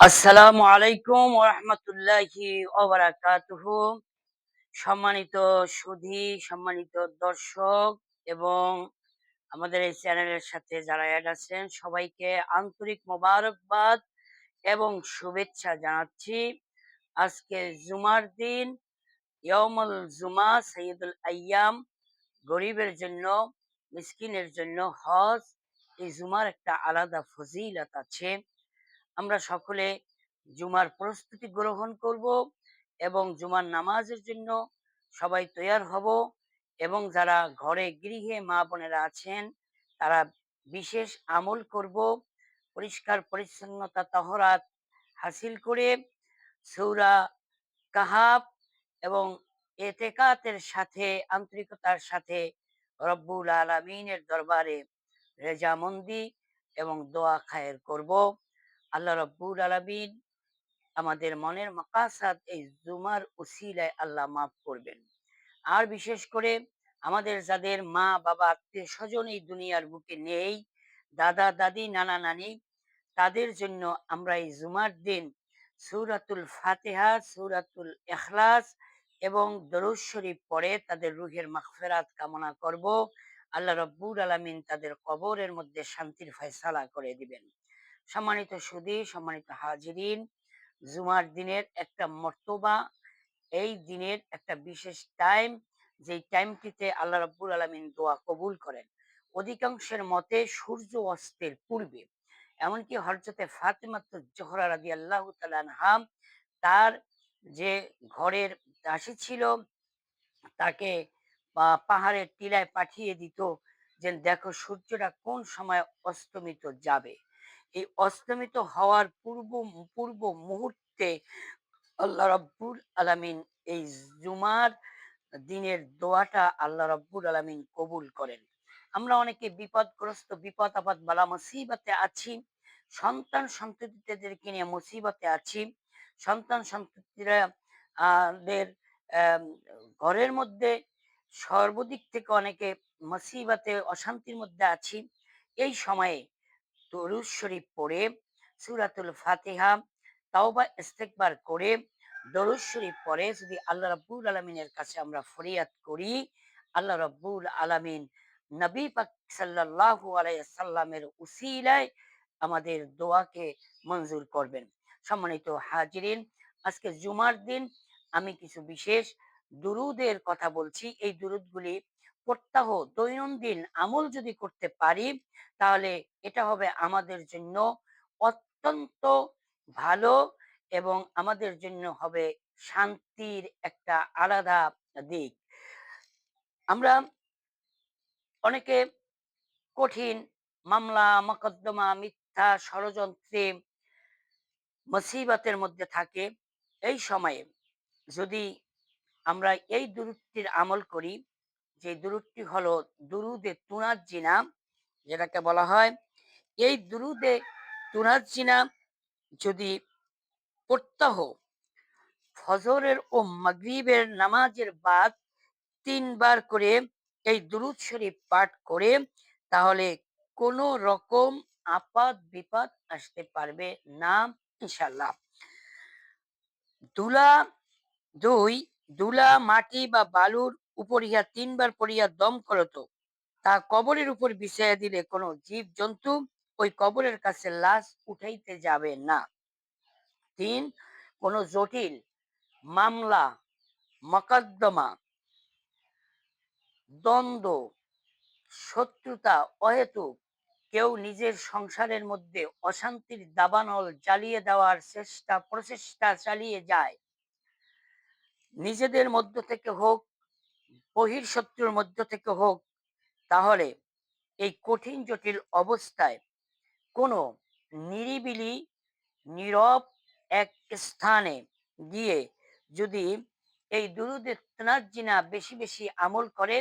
আসসালামু আলাইকুম রহমতুল্লাহি ওবারাকাতুহু। সম্মানিত সুধী, সম্মানিত দর্শক এবং আমাদের এই চ্যানেলের সাথে যারা অ্যাড আছেন, সবাইকে আন্তরিক মোবারকবাদ এবং শুভেচ্ছা জানাচ্ছি। আজকে জুমার দিন ইয়মুল জুমা সৈয়দুল আয়াম, গরিবের জন্য, মিসকিনের জন্য হজ। এই জুমার একটা আলাদা ফজিলত আছে। আমরা সকলে জুমার প্রস্তুতি গ্রহণ করব এবং জুমার নামাজের জন্য সবাই তৈয়ার হব এবং যারা ঘরে গৃহে মা বোনেরা আছেন, তারা বিশেষ আমল করব। পরিষ্কার পরিচ্ছন্নতা তহরাত হাসিল করে সৌরা কাহাব এবং এতেকাতের সাথে, আন্তরিকতার সাথে রব্বুল আলমিনের দরবারে রেজামন্দি এবং দোয়া খায়ের করব। আল্লাহ রব্বুল আলমিন আমাদের মনের মাকাসাদ এই জুমার উসিলায় আল্লাহ মাফ করবেন। আর বিশেষ করে আমাদের যাদের মা, বাবা, আত্মীয় স্বজন এই দুনিয়ার বুকে নেই, দাদা, দাদি, নানা, নানি, তাদের জন্য আমরা এই জুমার দিন সৌরাতুল ফাতেহা, সৌরাতুল এখলাস এবং দরুদ শরীফ পড়ে তাদের রুহের মাগফিরাত কামনা করব। আল্লাহ রব্বুল আলামিন তাদের কবরের মধ্যে শান্তির ফয়সালা করে দিবেন। সম্মানিত সুদী সম্মানিত হাজিরিন, জুমার দিনের একটা মর্তবা, এই দিনের একটা বিশেষ টাইম যেই টাইমটিতে আল্লাহ রব্বুল আলমিন দোয়া কবুল করেন। অধিকাংশের মতে সূর্য অস্তের পূর্বে, এমনকি হরজতে ফাতেমাত জোহরা রাদি আল্লাহ তালানহাম তার যে ঘরের দাসী ছিল, তাকে পাহাড়ের টিলায় পাঠিয়ে দিত যে, দেখো সূর্যটা কোন সময় অস্তমিত যাবে? এই অস্তমিত হওয়ার পূর্ব পূর্ব মুহূর্তে আল্লাহ রব্বুল আলামিন এই জুমার দিনের দোয়াটা আল্লাহ রব্বুল আলামিন কবুল করেন। আমরা অনেকে বিপদগ্রস্ত বিপদ আপদ বালা মুসিবতে আছি, সন্তান সন্ততিদেরকে নিয়ে মুসিবতে আছি, সন্তান সন্ততিরা দের ঘরের মধ্যে সর্বদিক থেকে অনেকে মুসিবতে, অশান্তির মধ্যে আছি, এই সময়ে দরুদ শরীফ পড়ে, সুরাতুল ফাতিহা, তাওবা ইস্তেকবার করে দরুদ শরীফ পড়ে, যদি আল্লাহ রাব্বুল আলমিনের কাছে আমরা ফরিয়াদ করি, আল্লাহ রাব্বুল আলমিন নবী পাক সাল্লাল্লাহু আলাইহি সাল্লামের উসিলায় আমাদের দোয়াকে মঞ্জুর করবেন। সম্মানিত হাজিরিন, আজকে জুমার দিন আমি কিছু বিশেষ দুরুদের কথা বলছি। এই দুরুদগুলি প্রত্যাহ, দৈনন্দিন আমল যদি করতে পারি, তাহলে এটা হবে আমাদের জন্য অত্যন্ত ভালো এবং আমাদের জন্য হবে শান্তির একটা আলাদা দিক। আমরা অনেকে কঠিন মামলা, মকদ্দমা, মিথ্যা ষড়যন্ত্রে মুসিবতের মধ্যে থাকে, এই সময়ে যদি আমরা এই দূরত্বের আমল করি যে দূরত্বটি হলো দুরুদে তুনার জিনা যেটাকে বলা হয়। এই দুরুদে তুনার জিনা যদি প্রত্যাহ ফজরের ও মাগরিবের নামাজের বাদ তিনবার করে এই দুরুদ শরীফ পাঠ করে, তাহলে কোনো রকম আপাত বিপদ আসতে পারবে না ইনশাল্লাহ দুলা দুই, দুলা মাটি বা বালুর উপর ইহা তিনবার পড়িয়া দম করত। তা কবরের উপর বিছাইয়া দিলে কোনো জীব জন্তু ওই কবরের কাছে লাশ উঠাইতে যাবে না। তিন, কোন জটিল মামলা, মকদ্দমা, দ্বন্দ্ব, শত্রুতা অহেতুক কেউ নিজের সংসারের মধ্যে অশান্তির দাবানল জ্বালিয়ে দেওয়ার চেষ্টা, প্রচেষ্টা চালিয়ে যায়। নিজেদের মধ্য থেকে হোক বহির শত্রুর মধ্য থেকে হোক, তাহলে এই কঠিন জটিল অবস্থায় কোনো নিরিবিলি, নীরব এক স্থানে গিয়ে যদি এই দুরুদের বেশি বেশি আমল করে,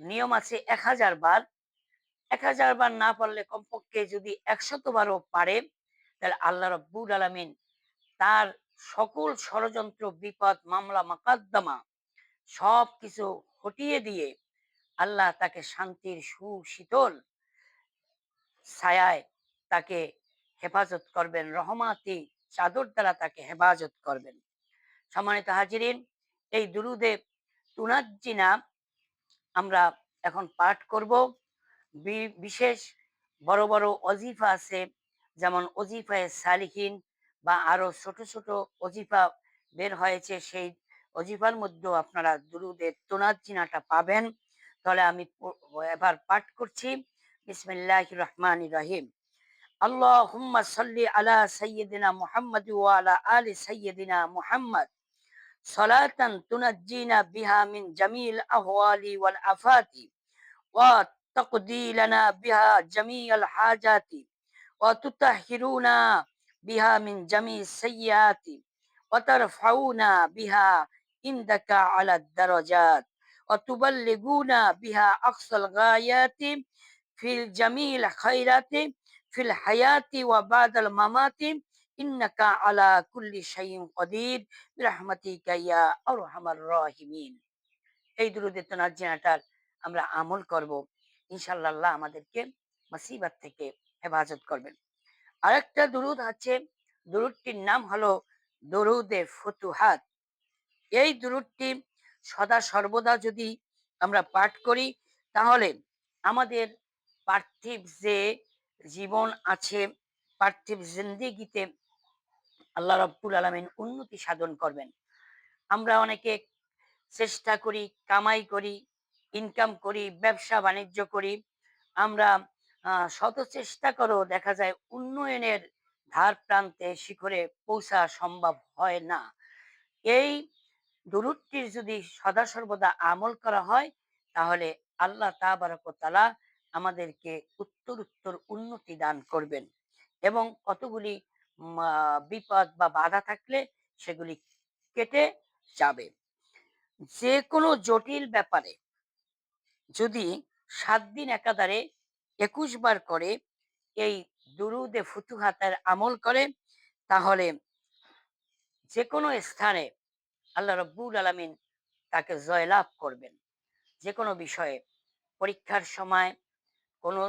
নিয়ম আছে এক হাজার বার। এক হাজার বার না পারলে কমপক্ষে যদি একশত বারও পারে, তাহলে আল্লাহ রব্বুল আলমিন তার সকল ষড়যন্ত্র, বিপদ, মামলা, মাকাদ্দমা সব কিছু হটিয়ে দিয়ে আল্লাহ তাকে শান্তির সুশীতল ছায়ায় তাকে হেফাজত করবেন, রহমাতি চাদর দ্বারা তাকে হেফাজত করবেন। সম্মানিত হাজিরিন, এই দুরুদে তুনাজ্জিনা আমরা এখন পাঠ করব। বিশেষ বড় বড় অজিফা আছে, যেমন অজিফায় সালিহীন বা আরও ছোট ছোট অজিফা বের হয়েছে সেই অজিফার মধ্যেও আপনারা দুরুদের তোনাজ্জিনাটা পাবেন তাহলে আমি প- এবার পাঠ করছি বিসমিল্লাহ রহমান রহিম اللهم صل على سيدنا محمد وعلى آل سيدنا محمد صلاة تنجينا بها من جميع الأهوال والآفات وتقضي لنا بها جميع الحاجات وتطهرنا بها من جميع السيئات وترفعونا بها আলা জামিল ফিল হায়াতি ওয়া মামাতি এই আমরা আমল করব। ইনশাআল্লাহ আমাদেরকে মাসিবাদ থেকে হেফাজত করবেন। আরেকটা দুরুদ আছে। দুরুদটির নাম হলো দরুদে ফতুহাত। এই দুরুদটি সদা সর্বদা যদি আমরা পাঠ করি, তাহলে আমাদের পার্থিব যে জীবন আছে, পার্থিব জিন্দিগিতে আল্লাহ রব্বুল আলমিন উন্নতি সাধন করবেন। আমরা অনেকে চেষ্টা করি, কামাই করি ইনকাম করি, ব্যবসা বাণিজ্য করি। আমরা শত চেষ্টা করেও দেখা যায় উন্নয়নের ধার প্রান্তে, শিখরে পৌঁছা সম্ভব হয় না। এই দুরুদটির যদি সদা সর্বদা আমল করা হয়, তাহলে আল্লাহ তাবারকতালা আমাদেরকে উত্তর উত্তর উন্নতি দান করবেন। এবং কতগুলি বিপদ বা বাধা থাকলে সেগুলি কেটে যাবে। যে কোনো জটিল ব্যাপারে যদি সাত দিন একাধারে একুশ বার করে এই দুরুদে ফুতুহাতের আমল করে, তাহলে যে কোনো স্থানে আল্লাহ রব্বুল আলমিন তাকে জয়লাভ করবেন। যে কোনো বিষয়ে, পরীক্ষার সময়, কোনো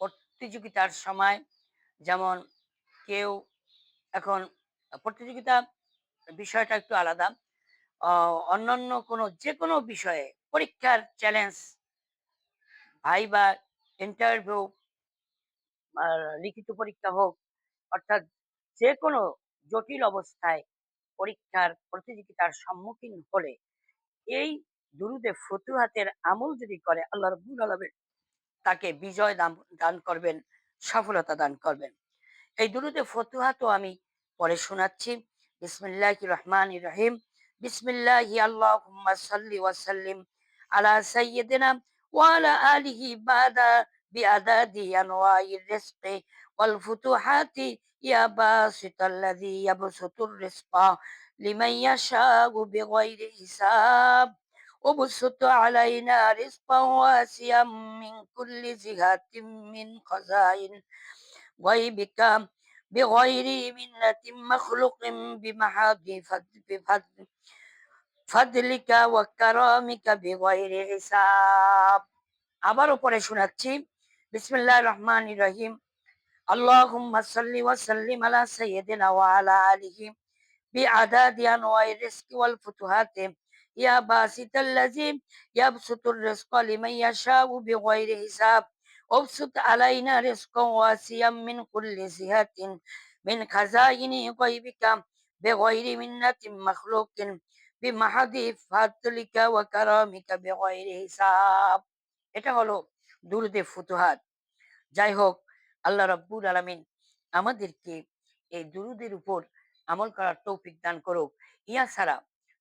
প্রতিযোগিতার সময়, যেমন কেউ এখন, প্রতিযোগিতা বিষয়টা একটু আলাদা অন্যান্য কোনো যে কোনো বিষয়ে পরীক্ষার চ্যালেঞ্জ ভাইবা ইন্টারভিউ লিখিত পরীক্ষা হোক, অর্থাৎ যে কোনো জটিল অবস্থায় পরীক্ষার প্রতিযোগিতার সম্মুখীন হলে এই দুরুদে ফতুহাতের আমল যদি করে, আল্লাহ রব্বুল আলমের তাকে বিজয় দান দান করবেন, সফলতা দান করবেন। এই দুরুদে ফতুহাতও আমি পরে শোনাচ্ছি। বিসমিল্লাহ রহমান রহিম। বিসমিল্লাহ আল্লাহুম্মা সাল্লি ওয়া সাল্লিম আলা সাইয়্যিদিনা ওয়া আলা আলিহি বাদা বিআদাদি আনওয়াইর রিজকি ওয়াল ফুতুহাতি ইয়া বাসিতাল্লাযী ইয়াবসুতুর রিজকা লিমান ইয়াশাউ বিগাইরি হিসাব وبسط علينا رزقا واسعا من كل جهة من خزائن غيبك بغير منة مخلوق بمحض فضل بفضل فضلك وكرامك بغير حساب আবারও পরে শোনাচ্ছি বিসমিল্লাহ রহমান রহিম আল্লাহুম্মা সাল্লি ওয়া সাল্লিম আলা সাইয়্যিদিনা ওয়া আলা আলিহি بعدد أنواع الرزق والفتوحات يا باسط الذي يبسط الرزق لمن يشاء بغير حساب وابسط علينا رزقا واسعا من كل جهة من خزائن غيبك بغير منة مخلوق بمحض فضلك وكرامك بغير حساب এটা হলো দুরুদে ফুতুহাত যাই হোক আল্লাহ রব্বুল আলমিন আমাদেরকে এই দুরুদের উপর আমল করার তৌফিক দান করুক। ইয়া ছাড়া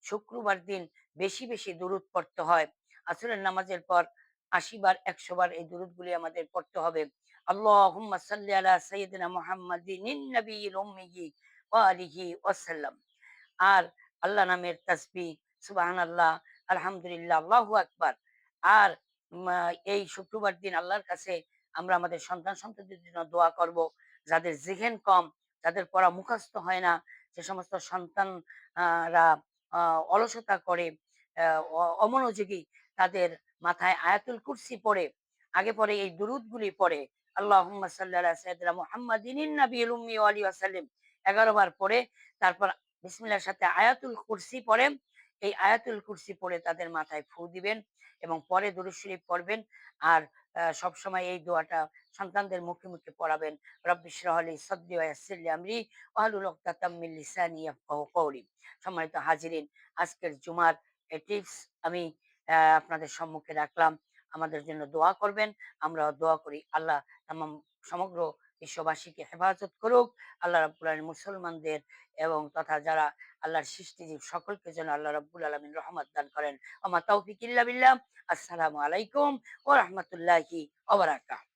শুক্রবার দিন বেশি বেশি দুরুদ পড়তে হয়। আসরের নামাজের পর আশি বার, একশো বার এই দুরুদগুলি আমাদের পড়তে হবে। আল্লাহুম্মা সাল্লি আলা সাইয়্যিদিনা মুহাম্মাদিন নবিয়্যিল উম্মিয়্যি ওয়া আলিহি ওয়াসাল্লাম আর আল্লাহ নামের তাসবিহ, সুবহানাল্লাহ, আলহামদুলিল্লাহ, আল্লাহু আকবার। আর এই শুক্রবার দিন আল্লাহর কাছে আমরা আমাদের সন্তান সন্ততির জন্য দোয়া করব। যাদের জিহেন কম, যাদের পড়া মুখস্থ হয় না, যে সমস্ত সন্তানরা অলসতা করে অমনোযোগী, তাদের মাথায় আয়াতুল কুরসি পড়ে, আগে পরে এই দুরুদগুলি পড়ে, আল্লাহুম্মা সাল্লি আলা সাইয়্যিদিনা মুহাম্মাদিন নাবিয়্যিল বার পড়ে, তারপর বিসমিল্লার সাথে আয়াতুল কুরসি পড়েন এই আয়াতুল কুরসি পড়ে তাদের মাথায় ফু দিবেন এবং পরে দুরূদ শরীফ পড়বেন। আর সবসময় এই দোয়াটা সন্তানদের মুখে মুখে পড়াবেন। রব্বিশরহলি সদ্দি ওয়াসিল্লি আমরি ওয়াহলুল উকদাতাম মিন লিসানি কওলি। সম্মানিত হাজিরিন, আজকের জুমার টিপস আমি আপনাদের সম্মুখে রাখলাম। আমাদের জন্য দোয়া করবেন। আমরা দোয়া করি আল্লাহ তাম সমগ্র বিশ্ববাসীকে হেফাজত করুক। আল্লাহ রাবুল আলম মুসলমানদের এবং তথা যারা আল্লাহর সৃষ্টিজীব সকলকে যেন আল্লাহ রাবুল আলমিন রহমত দান করেন। আমার তৌফিক ইল্লা আসসালামু আলাইকুম ও রহমতুল্লাহি ওয়া বারাকাতুহু।